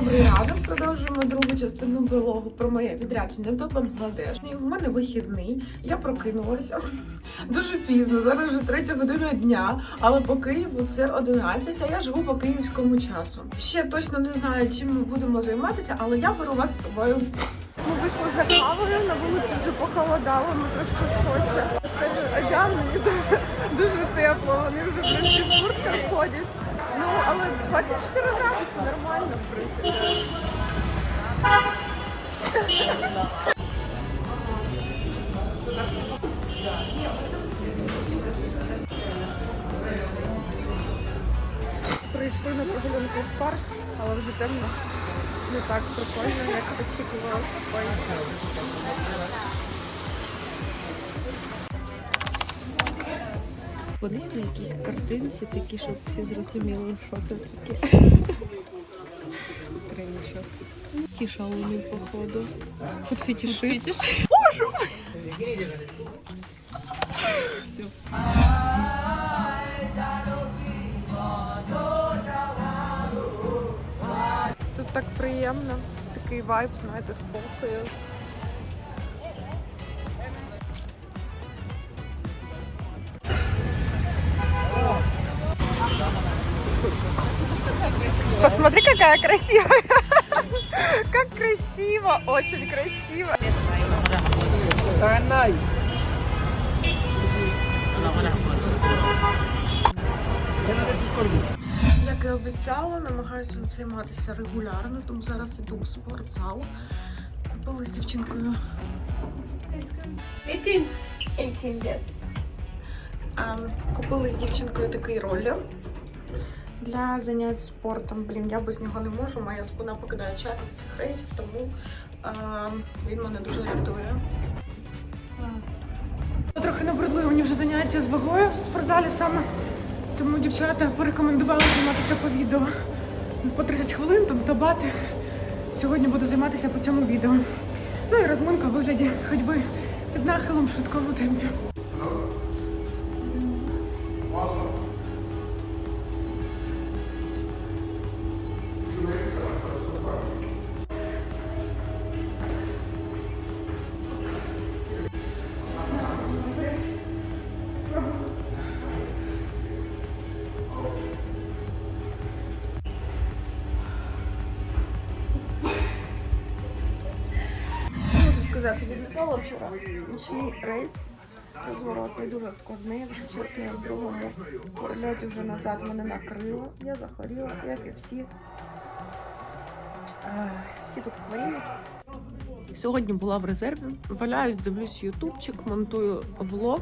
Добрий ранок. Продовжуємо другу частину блогу про моє відрядження до Бангладеш. В мене вихідний. Я прокинулася дуже пізно. Зараз вже третя година дня, але по Києву це 11, а я живу по київському часу. Ще точно не знаю, чим ми будемо займатися, але я беру вас з собою. Ми вийшли за кавою, на вулиці вже похолодало, ми трошки в шоці. Одягнені дуже, дуже тепло. Вони вже в куртках ходять. Ну, але 24 градуси нормально, в принципі. Прийшли на прогулянку в парк, але вже темно. Не так прикольно, як очікувалося. Подивись на якісь картинці, такі, щоб всі зрозуміли, що це таке. Криничок. Ті шалуни, походу. Тут фетишист. Боже мой! Все. Тут так приємно, такий вайб, знаєте, спокою. Посмотри, какая красивая. Как красиво, очень красиво. Як і обіцяла, намагаюся займатися регулярно, тому зараз іду в спортзал. Були з дівчинкою. 18. 18, yes. Купили з дівчинкою такий ролер для занять спортом. Блін, я без нього не можу. Моя спина покидає чат цих рейсів, тому ем, він мене дуже рятує. Трохи набридли мені вже заняття з вагою в спортзалі саме. Тому дівчата порекомендували займатися по відео по 30 хвилин, там табати. Сьогодні буду займатися по цьому відео. Ну і розминка в вигляді ходьби під нахилом в швидкому темпі. Вчора нічний рейс. Розворотний дуже складний, якщо чесно, я в другому перельоті вже назад мене накрило. Я захворіла, як і всі. Всі тут хворіють. Сьогодні була в резерві. Валяюсь, дивлюсь ютубчик, монтую влог.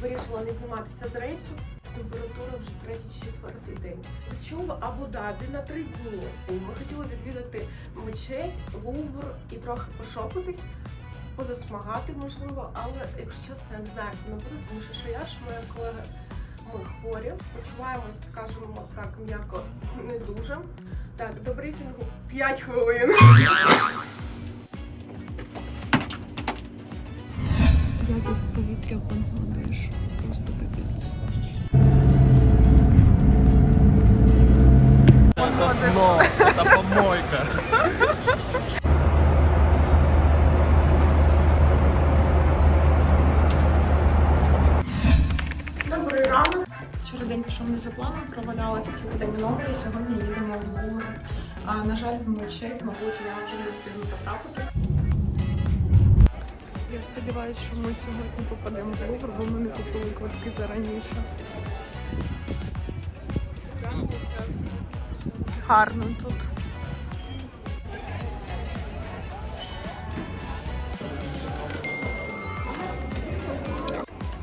Вирішила не зніматися з рейсу. Температура вже третій чи четвертий день. Чув Абу-Дабі на три дні. Ми хотіли відвідати мечеть, Лувр і трохи пошопитись, позасмагати можливо, але якщо чесно, я не знаю, як воно буде, тому що що я ж моя колега. Ми хворі, почуваємось, скажімо так, м'яко не дуже. Так, до брифінгу 5 хвилин. Якість повітря в Бангладеш. Просто капець. Но это помойка. Добрий ранок. Вчора день пішов не за планом, провалялася цілий день в номері. Сьогодні їдемо в Лувр. А, на жаль, в мечеть, мабуть, я вже не встигну потрапити. Я сподіваюся, що ми сьогодні попадемо в Лувр, бо ми не купили квитки зараніше. Гарно тут.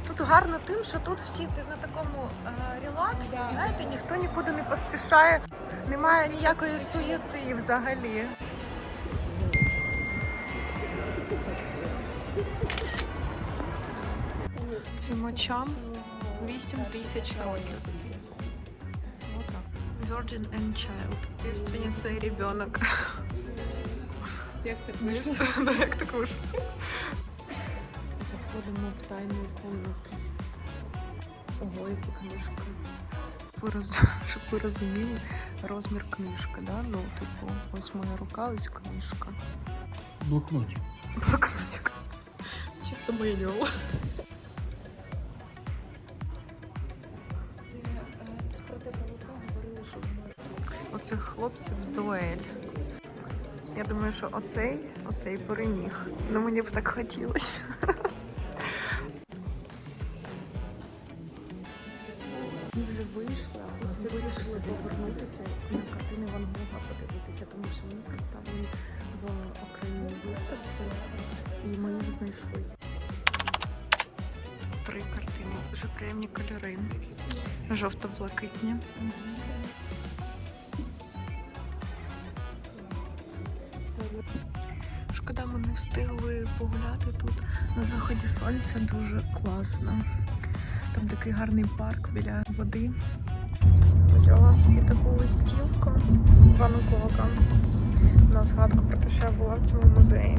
Тут гарно тим, що тут всі ти на такому е, релаксі, знаєте, ніхто нікуди не поспішає, немає ніякої суєти взагалі. Цим очам 8 тисяч років. Virgin and Child. Девственниця і ребенок. Як так вийшло? Девственна, як так вийшло? Заходимо в тайну комнату. Ого, які книжки. Ви роз... Щоб ви розуміли розмір книжки, да? Ну, типу, ось моя рука, ось книжка. Блокнотик. Блокнотик. Чисто моє діло. Оцих хлопців дуель. Я думаю, що оцей, оцей переміг. Ну мені б так хотілося. Ми вже вийшли, а потім вирішили повернутися на картини Ван Гога подивитися, тому що вони представлені в окремій виставці, і ми їх знайшли. Три картини, дуже приємні кольори. Жовто-блакитні. Встигли погуляти тут на заході сонця. Дуже класно. Там такий гарний парк біля води. Взяла собі таку листівку Ван Гога на згадку про те, що я була в цьому музеї.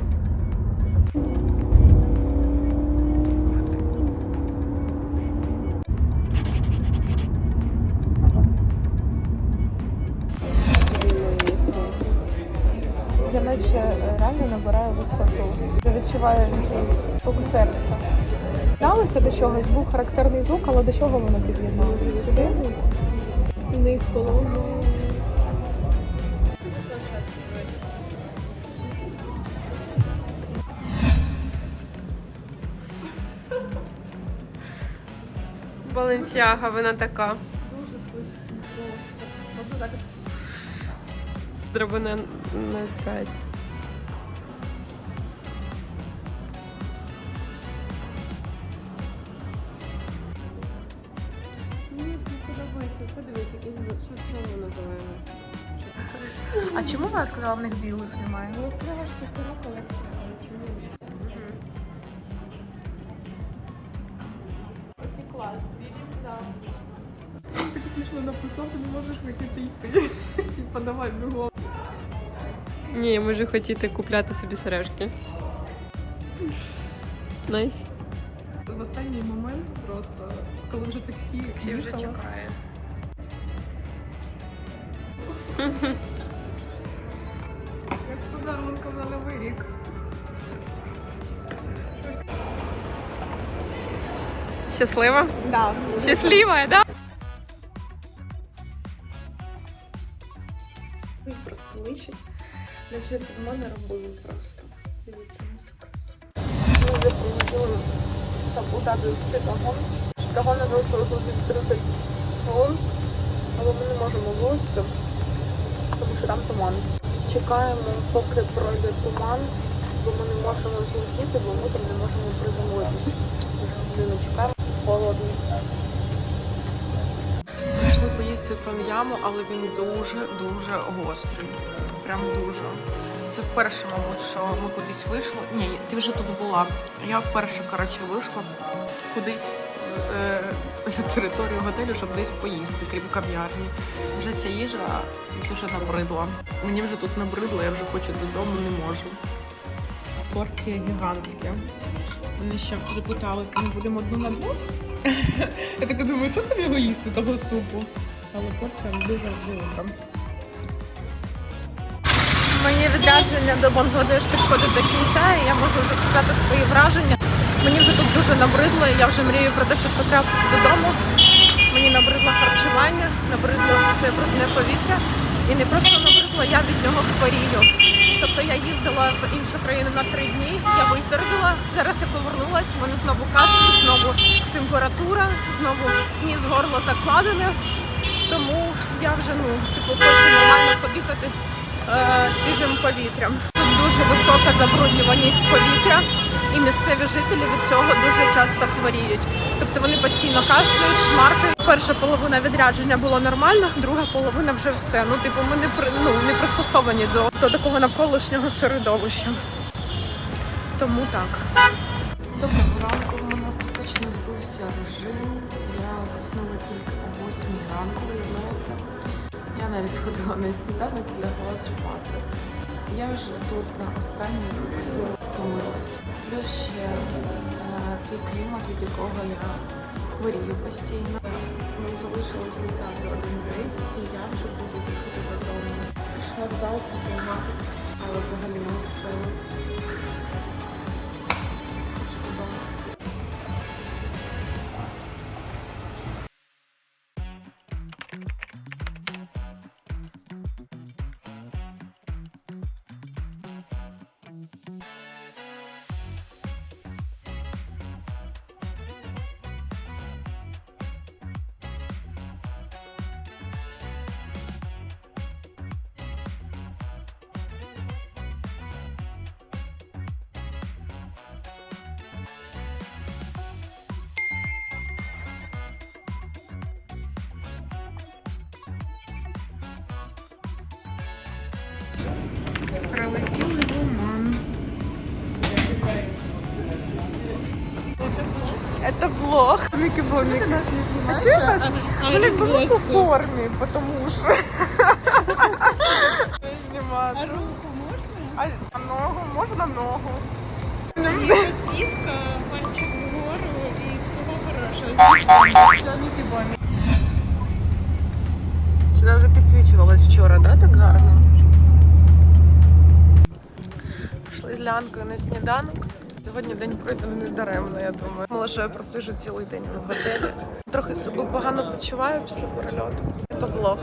Е, реально набираю висоту. Я відчуваю стук серця. Налося до чогось, був характерний звук, але до чого воно під'єдналося? Сюди? У них холодно. Баленсіага, вона така. Треба на, на 5. Мені подобається. Це дивись, якийсь що чого називаємо. А чому вона сказала, в них білих немає? Ну, сказала, що це стара колекція, але чому? Так смішно написав, ти не можеш хотіти йти. Типа давай бігом. Ні, може хотіти купляти собі сережки. Найс. В останній момент просто, коли вже таксі, Всі вже їхало, чекає. Я з подарунком на новий рік. Щаслива? Да. Щаслива, да? 30 вагон. Вагони залишилося 30 вагон, але ми не можемо вилучити, тому що там туман. Чекаємо, поки пройде туман, бо ми не можемо злетіти, бо ми там не можемо приземлитися. Ми чекаємо, холодно. Прийшли поїсти том яму, але він дуже-дуже гострий. Прям дуже. Це вперше, мабуть, що ми кудись вийшли. Ні, ти вже тут була. Я вперше, коротше, вийшла кудись е, за територію готелю, щоб десь поїсти, крім кав'ярні. Вже ця їжа дуже набридла. Мені вже тут набридло, я вже хочу додому, не можу. Порція гігантська. Вони ще запитали, ми будемо одну на двох. Я так думаю, що там його їсти, того супу. Але порція дуже велика. Моє відрядження до Бангладеш підходить до кінця, і я можу вже сказати свої враження. Мені вже тут дуже набридло, і я вже мрію про те, щоб потрапити додому. Мені набридло харчування, набридло це брудне повітря. І не просто набридло, я від нього хворію. Тобто я їздила в іншу країну на три дні, я виздоровіла. Зараз я повернулася, в мене знову кашель, знову температура, знову ніс горло закладене. Тому я вже ну, типу, хочу нормально подихати е, свіжим повітрям. Тут дуже висока забруднюваність повітря, і місцеві жителі від цього дуже часто хворіють. Тобто вони постійно кашляють, шмаркають. Перша половина відрядження було нормально, друга половина вже все. Ну, типу, ми не ну, не пристосовані до, до такого навколишнього середовища. Тому так. Доброго ранку, у мене остаточно збився режим. Я заснула тільки о 8 ранку, уявляєте. Я навіть сходила на сніданок і лягла спати. Я вже тут на останніх силах втомилась. Плюс ще е, цей клімат, від якого я хворію постійно. Ми залишилось літати один рейс, і я вже буду їхати додому. Пішла в зал позайматися, але взагалі не Это влог. Мікі Бомік. Ти нас не знімаєш? А чого нас? Блін, бо ми по формі, тому що. Знімати. А руку можна? А ногу? Можна ногу. Підписка, пальчик вгору і всього хорошого. Що, Мікі Бомік? Сюди вже підсвічувалась вчора, да, так гарно? Пішли з Лянкою на сніданок. Сьогодні день пройде не даремно, я думаю. Думала, що я просижу цілий день в готелі. Трохи себе погано почуваю після перельоту. Це блог.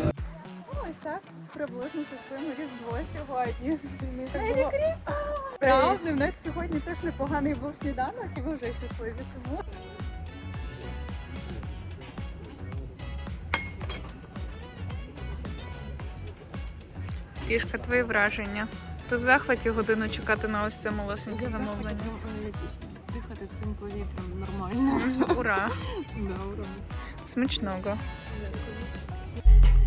Ось так, приблизно купуємо різдво сьогодні. Меррі Правда, у нас сьогодні теж непоганий був сніданок, і ви вже щасливі тому. Фішка, твої враження. Ти в захваті годину чекати на ось це малосеньке замовлення. Дихати цим повітрям нормально. Ура! Да, ура. Смачного.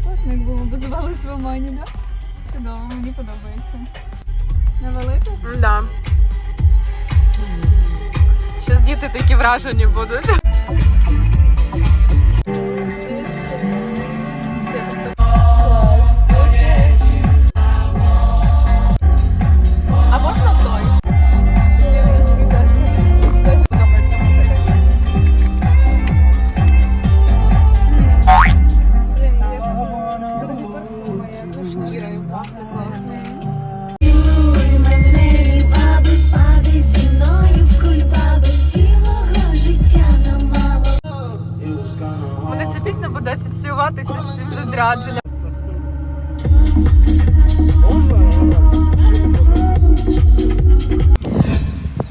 Класно, як було базувалися в Омані, так? Чудово, мені подобається. Невелике? Да. Зараз діти такі вражені будуть. З.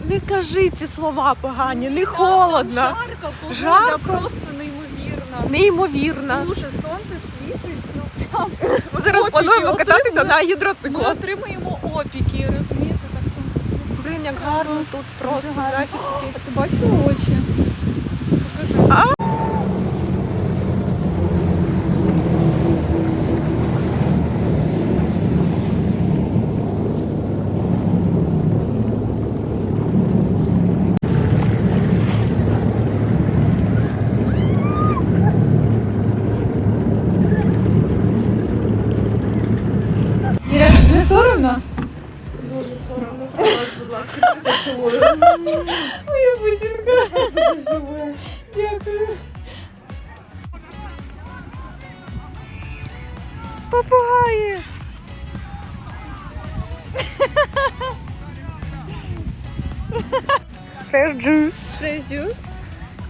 Не кажи ці слова погані, не холодно, Жарко, погода Жарко. просто неймовірна. неймовірно. Дуже сонце світить, ну прям. Ми зараз Опіки плануємо кататися отримали. на Ми гідроциклоні. отримаємо опіки, розумієте? Так що Блін, як гарно тут просто захід такий. А ти бачила очі? Покажи. Іра, Бусинка. Дякую. Попугаї. Fresh juice. Фреш джус.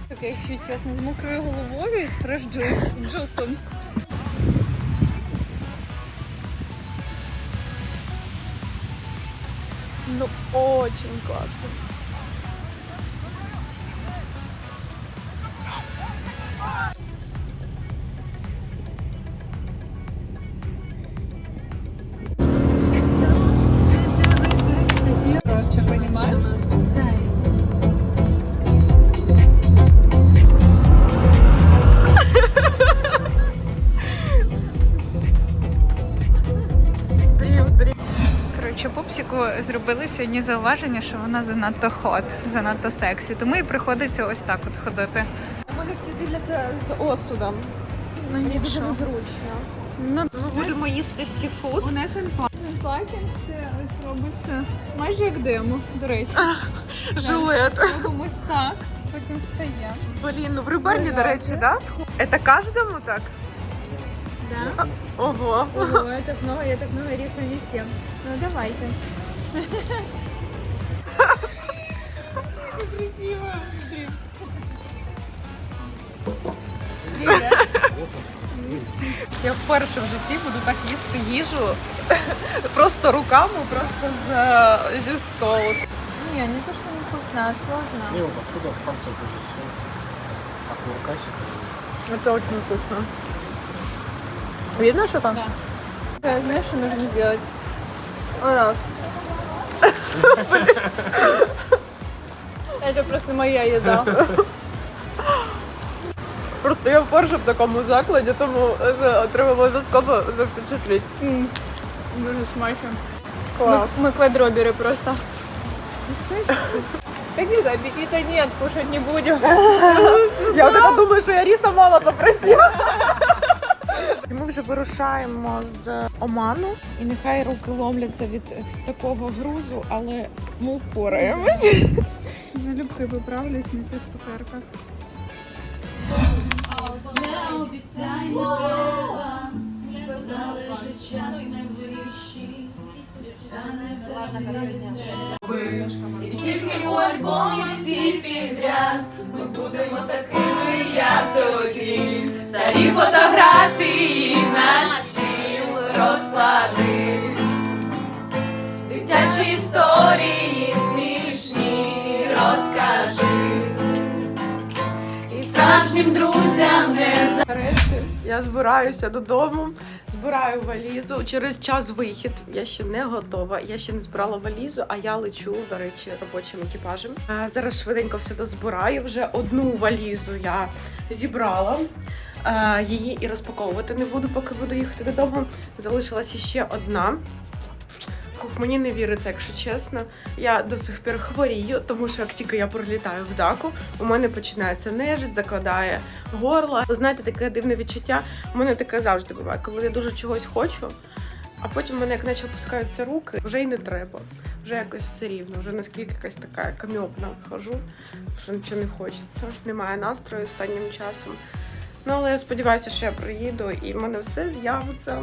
Так, якщо чесно, з мокрою головою і з джу- джусом. Ну, очень классно. Зробили сьогодні зауваження, що вона занадто хот, занадто сексі. Тому і приходиться ось так от ходити. Мене всі дивляться з осудом. Ну, мені дуже що? незручно. Ну, Ми будемо їсти всі фуд. У нас Пакінг це ось робиться майже як демо, до речі. Жилет. Ось так. потім стає. Блін, ну в Риберні, до речі, да? сху- Это каждому так? Да? Ого. Ого, я так много, я так много рік на місці. Ну давайте. Я вперше в житті буду так їсти їжу просто руками, просто з, зі столу. Не, не то, что не вкусно, а сложно. И вот отсюда в конце будет все. Окуркасик. Это очень вкусно. Видно, что там? Да. Знаешь, что нужно сделать? Вот так. Это просто моя еда. Просто я вперше в такому закладі, тому е, треба обов'язково запечатліти. М, Дуже смачно. Клас. Мы, мы квадроберы просто. Каких аппетита нет, кушать не будем. Я от это думаю, що я ріса мало попросила. Вирушаємо з Оману, і нехай руки ломляться від такого грузу, але ми впораємось. Залюбки поправлюсь на цих цукерках. І тільки у альбомі всі підряд ми будемо такими, як тоді. Старі фотографії розклади, дитячі історії смішні розкажи. І справжнім друзям не Нарешті я збираюся додому, збираю валізу. Через час вихід. Я ще не готова. Я ще не збирала валізу, а я лечу, до речі, робочим екіпажем. Зараз швиденько все дозбираю. Вже одну валізу я зібрала. Її і розпаковувати не буду, поки буду їхати додому. Залишилася ще одна. Мені не віриться, якщо чесно. Я до сих пір хворію, тому що як тільки я пролітаю в даку, у мене починається нежить, закладає горло. Знаєте, таке дивне відчуття. У мене таке завжди буває, коли я дуже чогось хочу, а потім мене як наче опускаються руки, вже й не треба. Вже якось все рівно, вже наскільки якась така камьобна хожу, що нічого не хочеться. Немає настрою останнім часом. Ну, але я сподіваюся, що я приїду і в мене все з'явиться.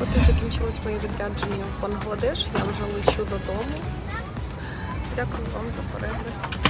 От і закінчилось моє відрядження в Бангладеш. Я вже лечу додому. Дякую вам за перегляд.